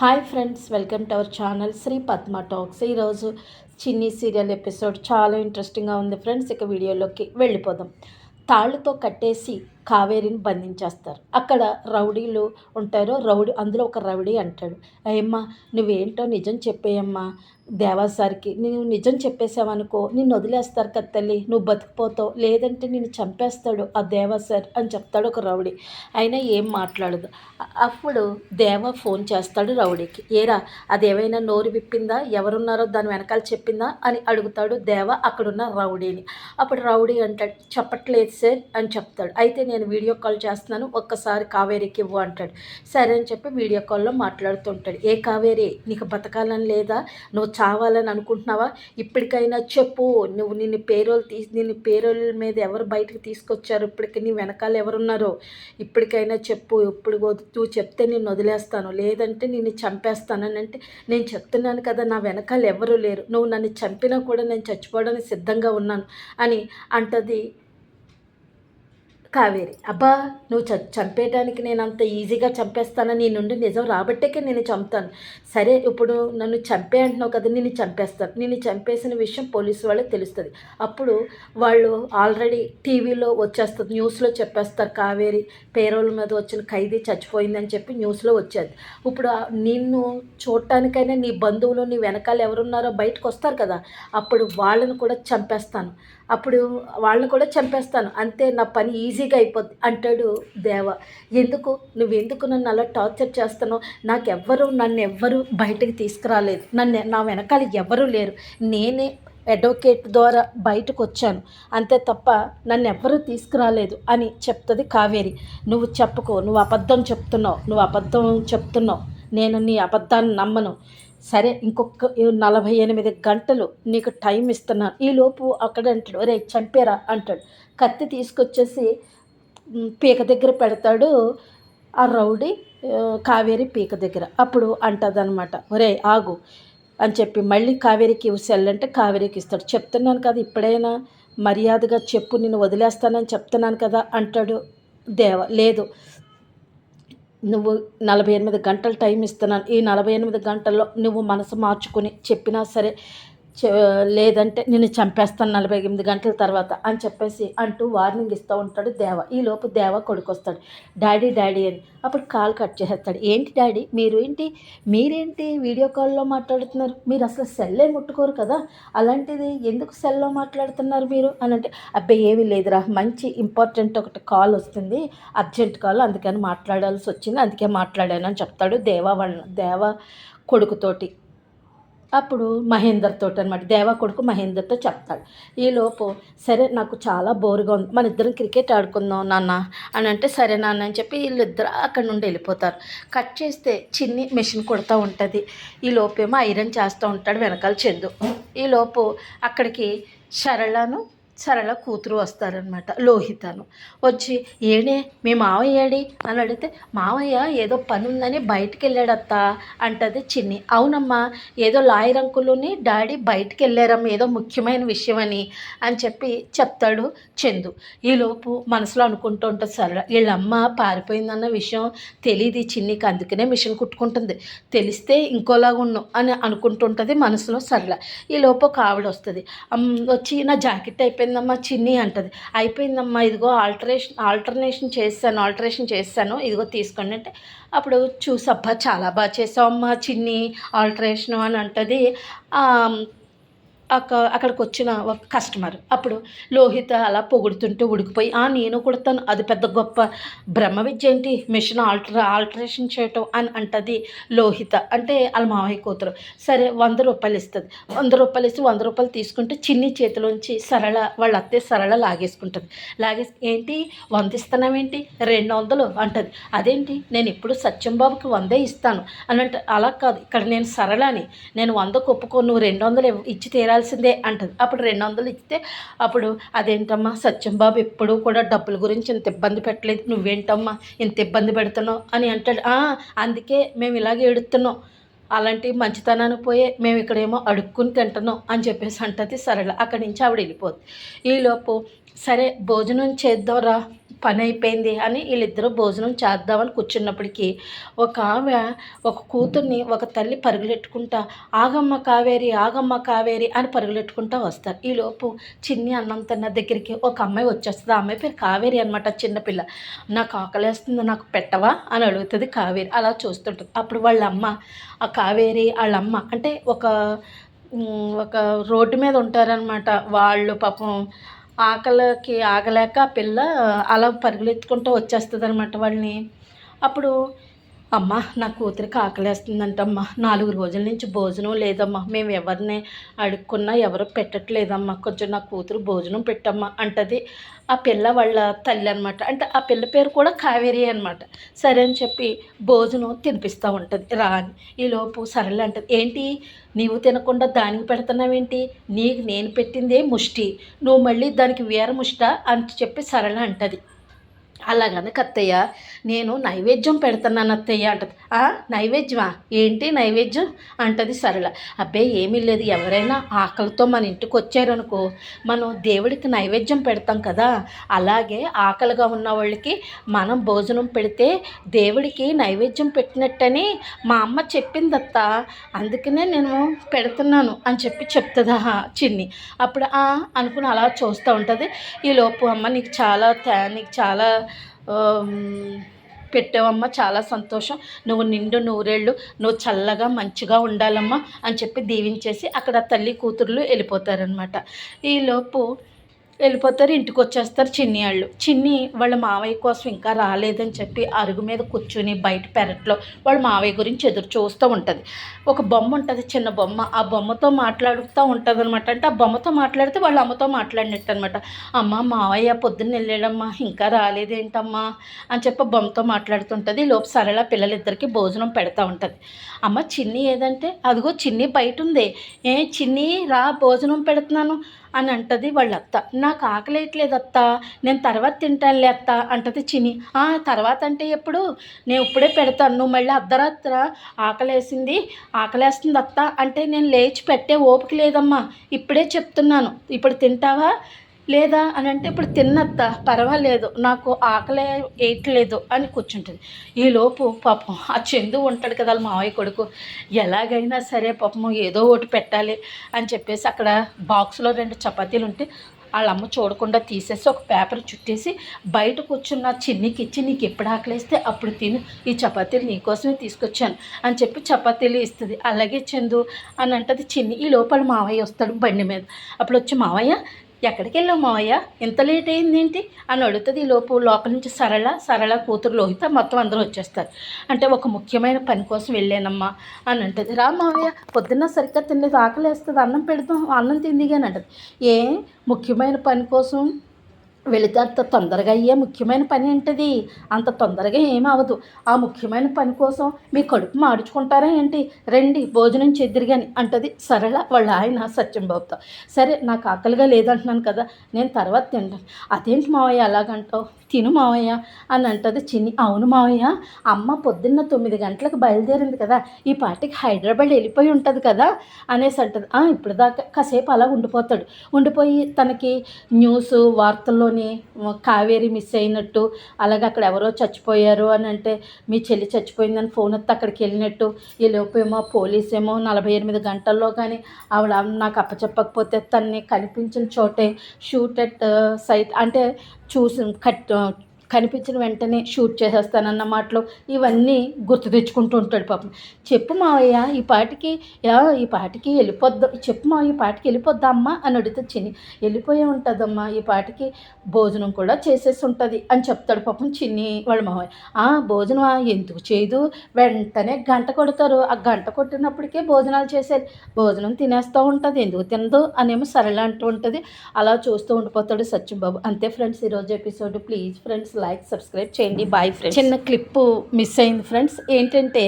Hi friends welcome to our channel Sri Padma talks. ఈరోజు Chinni serial episode చాలా ఇంట్రెస్టింగ్గా ఉంది ఫ్రెండ్స్ ఇక వీడియోలోకి వెళ్ళిపోదాం. తాళ్ళతో కట్టేసి కావేరిని బంధించేస్తారు. అక్కడ రౌడీలు ఉంటారు. రౌడీ అందులో ఒక రౌడీ అంటాడు. అయ్యమ్మ నువ్వేంటో నిజం చెప్పేయమ్మా. దేవాసారికి నేను నిజం చెప్పేసావనుకో నిన్ను వదిలేస్తారు కదా తల్లి. నువ్వు బతికిపోతావు. లేదంటే నిన్ను చంపేస్తాడు ఆ దేవా సార్ అని చెప్తాడు ఒక రౌడీ. అయినా ఏం మాట్లాడదు. అప్పుడు దేవ ఫోన్ చేస్తాడు రౌడీకి. ఏరా అదేమైనా నోరు విప్పిందా? ఎవరున్నారో దాని వెనకాల చెప్పిందా? అని అడుగుతాడు దేవ అక్కడున్న రౌడీని. అప్పుడు రౌడీ అంటాడు చెప్పట్లేదు సార్ అని చెప్తాడు. అయితే నేను వీడియో కాల్ చేస్తున్నాను ఒక్కసారి కావేరికి ఇవ్వు అంటాడు. సరే అని చెప్పి వీడియో కాల్లో మాట్లాడుతుంటాడు ఏ కావేరి నీకు బతకాలని లేదా? నువ్వు చావాలని అనుకుంటున్నావా? ఇప్పటికైనా చెప్పు. నువ్వు నిన్ను పేరోలు తీసి నిన్ను పేరోల మీద ఎవరు బయటకు తీసుకొచ్చారు? ఇప్పటికి నీ వెనకాల ఎవరున్నారో? ఇప్పటికైనా చెప్పు. ఇప్పుడు వద్దు- నువ్వు చెప్తే నేను వదిలేస్తాను. లేదంటే నిన్ను చంపేస్తానని అంటే నేను చెప్తున్నాను కదా నా వెనకాల ఎవరు లేరు. నువ్వు నన్ను చంపినా కూడా నేను చచ్చిపోవడానికి సిద్ధంగా ఉన్నాను అని అంటది కావేరి. అబ్బా నువ్వు చ చంపేయడానికి నేను అంత ఈజీగా చంపేస్తాను. నీ నుండి నిజం రాబట్టేకే నేను చంపుతాను. సరే ఇప్పుడు నన్ను చంపే అంటున్నావు కదా నేను చంపేస్తాను. నేను చంపేసిన విషయం పోలీసు వాళ్ళకి తెలుస్తుంది. అప్పుడు వాళ్ళు ఆల్రెడీ టీవీలో వచ్చేస్తుంది న్యూస్లో చెప్పేస్తారు కావేరి పేరోల మీద వచ్చిన ఖైదీ చచ్చిపోయిందని చెప్పి న్యూస్లో వచ్చేది. ఇప్పుడు నిన్ను చూడటానికైనా నీ బంధువులు నీ వెనకాల ఎవరున్నారో బయటకు వస్తారు కదా అప్పుడు వాళ్ళని కూడా చంపేస్తాను. అప్పుడు వాళ్ళని కూడా చంపేస్తాను. అంతే నా పని ఈజీగా అయిపోద్ది అంటాడు దేవ. ఎందుకు? నువ్వు ఎందుకు నన్ను అలా టార్చర్ చేస్తున్నావు? నాకెవ్వరు నన్ను ఎవ్వరు బయటకు తీసుకురాలేదు. నన్ను నా వెనకాల ఎవ్వరూ లేరు. నేనే అడ్వకేట్ ద్వారా బయటకు వచ్చాను అంతే తప్ప నన్ను ఎవ్వరూ తీసుకురాలేదు అని చెప్తుంది కావేరి. నువ్వు చెప్పుకో నువ్వు అబద్ధం చెప్తున్నావు నువ్వు అబద్ధం చెప్తున్నావు. నేను నీ అబద్ధాన్ని నమ్మను. సరే ఇంకొక నలభై ఎనిమిది గంటలు నీకు టైం ఇస్తున్నాను ఈలోపు అక్కడ అంటాడు ఒరే చంపేరా అంటాడు. కత్తి తీసుకొచ్చేసి పీక దగ్గర పెడతాడు. ఆ రౌడీ కావేరి పీక దగ్గర. అప్పుడు అంటదనమాట ఒరే ఆగు అని చెప్పి. మళ్ళీ కావేరికి ఇవ్వసెళ్ళంటే కావేరికి ఇస్తాడు. చెప్తున్నాను కదా ఇప్పుడైనా మర్యాదగా చెప్పు నేను వదిలేస్తానని చెప్తున్నాను కదా అంటాడు దేవ. లేదు నువ్వు నలభై ఎనిమిది గంటలు టైం ఇస్తున్నాను. ఈ నలభై ఎనిమిది గంటల్లో నువ్వు మనసు మార్చుకుని చెప్పినా సరే లేదంటే నేను చంపేస్తాను నలభై ఎనిమిది గంటల తర్వాత అని చెప్పేసి అంటూ వార్నింగ్ ఇస్తూ ఉంటాడు దేవ. ఈలోపు దేవ కొడుకు వస్తాడు డాడీ డాడీ అని. అప్పుడు కాల్ కట్ చేసేస్తాడు. ఏంటి డాడీ మీరు ఏంటి? మీరేంటి వీడియో కాల్లో మాట్లాడుతున్నారు? మీరు అసలు సెల్లే ముట్టుకోరు కదా? అలాంటిది ఎందుకు సెల్లో మాట్లాడుతున్నారు మీరు? అని అంటే అబ్బాయి ఏమీ లేదురా. మంచి ఇంపార్టెంట్ ఒకటి కాల్ వస్తుంది. Urgent call. అందుకని మాట్లాడాల్సి వచ్చింది. అందుకే మాట్లాడాను అని చెప్తాడు దేవా వాళ్ళ దేవ కొడుకుతోటి. అప్పుడు మహేందర్తో అనమాట దేవా కొడుకు మహేందర్తో చెప్తాడు. ఈలోపు సరే నాకు చాలా బోరుగా ఉంది. మన ఇద్దరం క్రికెట్ ఆడుకుందాం నాన్న అని అంటే సరే నాన్న అని చెప్పి వీళ్ళిద్దరు అక్కడ నుండి వెళ్ళిపోతారు. కట్ చేస్తే చిన్ని మెషిన్ కుడతా ఉంటుంది. ఈ లోపేమో ఐరన్ చేస్తూ ఉంటాడు వెనకాల చెందు. ఈలోపు అక్కడికి సరళను సరళ కూతురు వస్తారనమాట లోహితను. వచ్చి ఏడే మీ మావయ్య ఏడి? అని అడిగితే మావయ్య ఏదో పని ఉందని బయటికి వెళ్ళాడత్తా అంటది చిన్ని. అవునమ్మా ఏదో లాయర్ అంకులుని డాడీ బయటికి వెళ్ళారమ్మ ఏదో ముఖ్యమైన విషయం అని అని చెప్పి చెప్తాడు చందు. ఈలోపు మనసులో అనుకుంటూ ఉంటుంది సరళ వీళ్ళమ్మ పారిపోయిందన్న విషయం తెలియదు ఈ చిన్నికి అందుకనే మిషన్ కుట్టుకుంటుంది. తెలిస్తే ఇంకోలాగా ఉన్నాం అని అనుకుంటుంటుంది మనసులో సరళ. ఈలోపు ఒక ఆవిడ వస్తుంది వచ్చి నా జాకెట్ అయిపోయింది అయిపోయిందమ్మా చిన్ని అంటది. అయిపోయిందమ్మా ఇదిగో ఆల్టరేషన్ ఆల్టర్నేషన్ చేస్తాను ఆల్టరేషన్ చేస్తాను ఇదిగో తీసుకోండి అంటే అప్పుడు చూసబ్బా చాలా బాగా చేసావమ్మా చిన్ని ఆల్టరేషన్ అని అంటది. అక్కడికి వచ్చిన ఒక కస్టమర్ అప్పుడు లోహిత అలా పొగుడుతుంటే ఉడికిపోయి ఆ నేను కుడతాను అది పెద్ద గొప్ప బ్రహ్మ విద్య ఏంటి? మిషన్ ఆల్టర్ ఆల్టరేషన్ చేయటం అని అంటది లోహిత. అంటే వాళ్ళ మావయ్య కూతురు. సరే వంద రూపాయలు ఇస్తుంది. వంద రూపాయలు ఇస్తే వంద రూపాయలు తీసుకుంటే చిన్ని చేతిలోంచి సరళ వాళ్ళ అత్తే సరళ లాగేసుకుంటుంది. లాగేసి ఏంటి? వంద ఇస్తున్నావేంటి రెండు వందలు అంటది. అదేంటి? నేను ఇప్పుడు సత్యం బాబుకి వందే ఇస్తాను అని అంటే అలా కాదు. ఇక్కడ నేను సరళని నేను వందకు ఒప్పుకో నువ్వు రెండు వందలు ఇచ్చి తీరాలి ఇవ్వాల్సిందే అంటది. అప్పుడు రెండు వందలు ఇస్తే అప్పుడు అదేంటమ్మా సత్యం బాబు ఎప్పుడూ కూడా డబ్బుల గురించి ఇంత ఇబ్బంది పెట్టలేదు. నువ్వేంటమ్మా ఇంత ఇబ్బంది పెడుతున్నావు అని అంటాడు. అందుకే మేము ఇలాగే ఏడుతున్నాం అలాంటి మంచితనానికి పోయే మేము ఇక్కడేమో అడుక్కుని తింటున్నాం అని చెప్పేసి అంటది సరళ. అక్కడి నుంచి ఆవిడ వెళ్ళిపోద్ది. ఈలోపు సరే భోజనం చేద్దాంరా పని అయిపోయింది అని వీళ్ళిద్దరూ భోజనం చేద్దామని కూర్చున్నప్పటికీ ఒక ఆమె ఒక కూతుర్ని ఒక తల్లి పరుగులెట్టుకుంటా ఆగమ్మ కావేరి ఆగమ్మ కావేరి అని పరుగులెట్టుకుంటా వస్తారు. ఈలోపు చిన్ని అన్నం తిన్న దగ్గరికి ఒక అమ్మాయి వచ్చేస్తుంది. ఆ అమ్మాయి పేరు కావేరి అనమాట చిన్నపిల్ల నాకు ఆకలేస్తుంది నాకు పెట్టవా? అని అడుగుతుంది కావేరి. అలా చూస్తుంటుంది. అప్పుడు వాళ్ళ అమ్మ ఆ కావేరి వాళ్ళమ్మ. అంటే ఒక ఒక రోడ్డు మీద ఉంటారనమాట వాళ్ళు పాపం ఆకలికి ఆగలేక ఆ పిల్ల అలా పరుగులెత్తుకుంటూ వచ్చేస్తుంది అనమాట వాళ్ళని. అప్పుడు అమ్మ నా కూతురికి ఆకలేస్తుందంటమ్మా. నాలుగు రోజుల నుంచి భోజనం లేదమ్మా. మేము ఎవరిని అడుక్కున్నా ఎవరు పెట్టట్లేదమ్మా. కొంచెం నా కూతురు భోజనం పెట్టమ్మా అంటది. ఆ పిల్ల వాళ్ళ తల్లి అనమాట అంటే ఆ పిల్ల పేరు కూడా కావేరి అనమాట సరే అని చెప్పి భోజనం తినిపిస్తూ ఉంటుంది. రా అని. ఈలోపు సరళ అంటది. ఏంటి? నీవు తినకుండా దానికి పెడుతున్నావేంటి? నీకు నేను పెట్టిందే ముష్టి. నువ్వు మళ్ళీ దానికి వేర ముష్ట అని చెప్పి సరళ అంటది. అలాగని అత్తయ్య నేను నైవేద్యం పెడుతున్నాను అత్తయ్య అంటది. "ఆ, నైవేద్యమా? ఏంటి నైవేద్యం? అంటది సరళ. అబ్బే ఏమీ లేదు. ఎవరైనా ఆకలితో మన ఇంటికి వచ్చారనుకో మనం దేవుడికి నైవేద్యం పెడతాం కదా. అలాగే ఆకలిగా ఉన్న వాళ్ళకి మనం భోజనం పెడితే దేవుడికి నైవేద్యం పెట్టినట్టని మా అమ్మ చెప్పిందత్త. అందుకనే నేను పెడుతున్నాను అని చెప్పి చెప్తుందా చిన్ని. అప్పుడు అనుకుని అలా చూస్తూ ఉంటుంది. ఈ లోపు అమ్మ నీకు చాలా నీకు చాలా పెట్టావమ్మా చాలా సంతోషం. నువ్వు నిండు నూరేళ్ళు నువ్వు చల్లగా మంచిగా ఉండాలమ్మా అని చెప్పి దీవించేసి అక్కడ తల్లి కూతుర్లు వెళ్ళిపోతారనమాట ఈలోపు వెళ్ళిపోతారు ఇంటికి వచ్చేస్తారు చిన్ని వాళ్ళు. చిన్ని వాళ్ళ మావయ్య కోసం ఇంకా రాలేదని చెప్పి అరుగు మీద కూర్చుని బయట పెరట్లో వాళ్ళ మావయ్య గురించి ఎదురు చూస్తూ ఉంటుంది. ఒక బొమ్మ ఉంటుంది చిన్న బొమ్మ. ఆ బొమ్మతో మాట్లాడుతూ ఉంటుంది అనమాట అంటే ఆ బొమ్మతో మాట్లాడితే వాళ్ళ అమ్మతో మాట్లాడినట్టు అనమాట అమ్మ మావయ్య పొద్దున్న వెళ్ళాడమ్మా ఇంకా రాలేదేంటమ్మా? అని చెప్పి బొమ్మతో మాట్లాడుతుంటుంది. లోపు సరళ పిల్లలిద్దరికి భోజనం పెడతా ఉంటుంది. అమ్మ చిన్ని ఏదంటే? అదిగో చిన్ని బయట ఉంది. ఏ చిన్ని రా భోజనం పెడుతున్నాను. అని అంటది వాళ్ళ అత్త నాకు ఆకలేయట్లేదు అత్త నేను తర్వాత తింటానులే అత్త అంటది చిని "ఆ, తర్వాత అంటే ఎప్పుడు? నేను ఇప్పుడే పెడతాను నువ్వు మళ్ళీ అర్ధరాత్ర ఆకలేసింది ఆకలేస్తుంది అత్త అంటే నేను లేచి పెట్టే ఓపిక లేదమ్మా ఇప్పుడే చెప్తున్నాను. ఇప్పుడు తింటావా? లేదా అని అంటే ఇప్పుడు తిన్నత్త పర్వాలేదు నాకు ఆకలే వేయట్లేదు అని కూర్చుంటుంది. ఈలోపు పాపం ఆ చందు ఉంటాడు కదా వాళ్ళ మావయ్య కొడుకు. ఎలాగైనా సరే పాపం ఏదో ఒకటి పెట్టాలి అని చెప్పేసి అక్కడ బాక్స్లో రెండు చపాతీలు ఉంటే వాళ్ళ అమ్మ చూడకుండా తీసేసి ఒక పేపర్ చుట్టేసి బయట కూర్చున్న చిన్నికి ఇచ్చి నీకు ఎప్పుడు ఆకలిస్తే అప్పుడు తిను ఈ చపాతీలు నీకోసమే తీసుకొచ్చాను అని చెప్పి చపాతీలు ఇస్తుంది. అలాగే చందు అని అంటది చిన్ని ఈ లోపల మావయ్య వస్తాడు బండి మీద. అప్పుడు వచ్చి మావయ్య ఎక్కడికి వెళ్ళావు మావయ్య? ఇంత లేట్ అయింది ఏంటి అని అడుగుతుంది ఈ లోపు లోపల నుంచి సరళ సరళ కూతురు లోహిత మొత్తం అందరూ వచ్చేస్తారు. అంటే ఒక ముఖ్యమైన పని కోసం వెళ్ళానమ్మా అని అంటది. రా మావయ్య పొద్దున్న సరిగ్గా తినలేదు ఆకలి వేస్తుంది అన్నం పెడతాం అన్నం తిందిగా అని అంటది. ఏ ముఖ్యమైన పని కోసం వెళితే అంత తొందరగా అయ్యే ముఖ్యమైన పని ఏంటిది? అంత తొందరగా ఏమి అవ్వదు. ఆ ముఖ్యమైన పని కోసం మీ కడుపు మాడుచుకుంటారా ఏంటి? రండి భోజనం చెద్దిరిగాని అంటది సరళ వాళ్ళ ఆయన సత్యంబాబుతో. సరే నాకు ఆకలిగా లేదంటున్నాను కదా నేను తర్వాత తింటాను. అదేంటి మావయ్య అలాగంటావు? తిను మావయ్య అని అంటది చిన్ని. అవును మావయ్య అమ్మ పొద్దున్న తొమ్మిది గంటలకు బయలుదేరింది కదా ఈ పాటికి హైదరాబాద్ వెళ్ళిపోయి ఉంటుంది కదా అనేసి అంటది. "ఆ, ఇప్పుడు దాకా కాసేపు అలా ఉండిపోతాడు. ఉండిపోయి తనకి న్యూస్ వార్తల్లో వార్తల్లోని కావేరి మిస్ అయినట్టు అలాగే అక్కడ ఎవరో చచ్చిపోయారు అని అంటే మీ చెల్లి చచ్చిపోయిందని ఫోన్ వస్తే అక్కడికి వెళ్ళినట్టు ఈ లోపేమో పోలీసేమో పోలీస్ ఏమో నలభై ఎనిమిది గంటల్లో కానీ ఆవిడ నాకు అప్పచెప్పకపోతే తన్ని కనిపించిన చోటే షూట్ అట్ సైట్ అంటే చూసి కట్ కనిపించిన వెంటనే షూట్ చేసేస్తానన్న మాటలు ఇవన్నీ గుర్తు తెచ్చుకుంటూ ఉంటాడు పాపం. చెప్పు మావయ్య ఈ పాటికి యా ఈ పాటికి వెళ్ళిపోద్దాం చెప్పు మా ఈ పాటికి వెళ్ళిపోద్దా అమ్మా అని అడిగితే చిన్ని. వెళ్ళిపోయే ఉంటుందమ్మా ఈ పాటికి భోజనం కూడా చేసేసి ఉంటుంది అని చెప్తాడు పాపం చిన్ని వాళ్ళ మావయ్య. ఆ భోజనం ఎందుకు చేయదు? వెంటనే గంట కొడతారు. ఆ గంట కొట్టినప్పటికే భోజనాలు చేసేది భోజనం తినేస్తూ ఉంటుంది. ఎందుకు తినదు? అనేమో సరళ అంటూ ఉంటుంది. అలా చూస్తూ ఉండిపోతాడు సత్యం బాబు. అంతే ఫ్రెండ్స్ ఈరోజు episode. Please friends like subscribe చేయండి. Bye friends. చిన్న క్లిప్ మిస్ అయింది ఫ్రెండ్స్. ఏంటంటే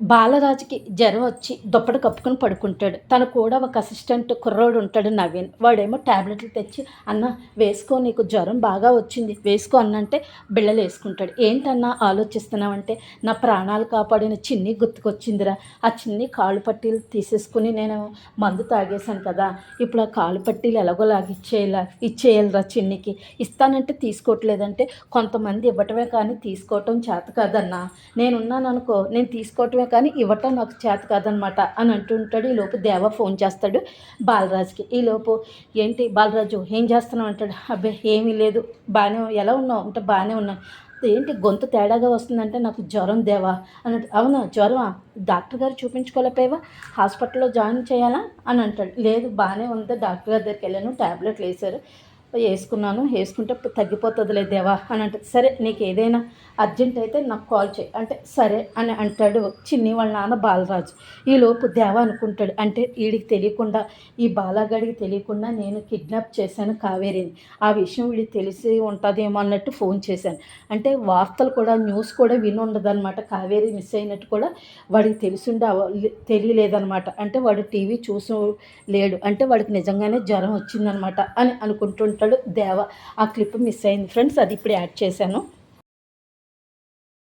బాలరాజుకి జ్వరం వచ్చి దుప్పటి కప్పుకొని పడుకుంటాడు. తను కూడా ఒక అసిస్టెంట్ కుర్రోడు ఉంటాడు నవీన్. వాడేమో ట్యాబ్లెట్లు తెచ్చి అన్న వేసుకో నీకు జ్వరం బాగా వచ్చింది. వేసుకో అన్నంటే బిళ్ళలు వేసుకుంటాడు. ఏంటన్నా ఆలోచిస్తున్నావంటే? నా ప్రాణాలు కాపాడిన చిన్ని గుర్తుకొచ్చిందిరా. ఆ చిన్ని కాలు పట్టీలు తీసేసుకుని నేను మందు తాగేశాను కదా. ఇప్పుడు ఆ కాలు పట్టీలు ఎలాగోలాగా లాగిచ్చేయాల ఇచ్చేయాలిరా చిన్నికి. ఇస్తానంటే తీసుకోవట్లేదంటే కొంతమంది ఇవ్వటమే కానీ తీసుకోవటం చేత కాదన్నా. నేనున్నాను అనుకో నేను తీసుకోవటమే కానీ ఇవ్వటం నాకు చేత కాదనమాట అని అంటుంటాడు. ఈలోపు దేవ ఫోన్ చేస్తాడు బాలరాజుకి. ఈలోపు ఏంటి బాలరాజు ఏం చేస్తున్నావు అంటాడు. అబ్బే ఏమీ లేదు. బాగానే ఎలా ఉన్నావు? అంటే బాగానే ఉన్నాను ఏంటి గొంతు తేడాగా వస్తుందంటే నాకు జ్వరం దేవా అన్నట్టు అవునా? జ్వరమా? డాక్టర్ గారు చూపించుకోలేకపోయావా? హాస్పిటల్లో జాయిన్ చేయాలా? అని అంటాడు. లేదు బాగానే ఉంది. డాక్టర్ గారి దగ్గరికి వెళ్ళాను. ట్యాబ్లెట్లు వేశారు. వేసుకున్నాను. వేసుకుంటే తగ్గిపోతుందిలే దేవా అని అంటే సరే నీకు ఏదైనా అర్జెంట్ అయితే నాకు కాల్ చేయి. అంటే సరే అని అంటాడు చిన్ని వాళ్ళ నాన్న బాలరాజు. ఈలోపు దేవా అనుకుంటాడు. అంటే వీడికి తెలియకుండా ఈ బాలాగడికి తెలియకుండా నేను కిడ్నాప్ చేశాను కావేరిని. ఆ విషయం వీడికి తెలిసి ఉంటుందేమో అన్నట్టు ఫోన్ చేశాను. అంటే వార్తలు కూడా న్యూస్ కూడా విని ఉండదన్నమాట. కావేరి మిస్ అయినట్టు కూడా వాడికి తెలిసిండే తెలియలేదన్నమాట. అంటే వాడు టీవీ చూసు లేడు అంటే వాడికి నిజంగానే జ్వరం వచ్చిందనమాట అని అనుకుంటుంటాడు దేవ ఆ క్లిప్ మిస్ అయింది. ఫ్రెండ్స్ అది ఇప్పుడు యాడ్ చేశాను.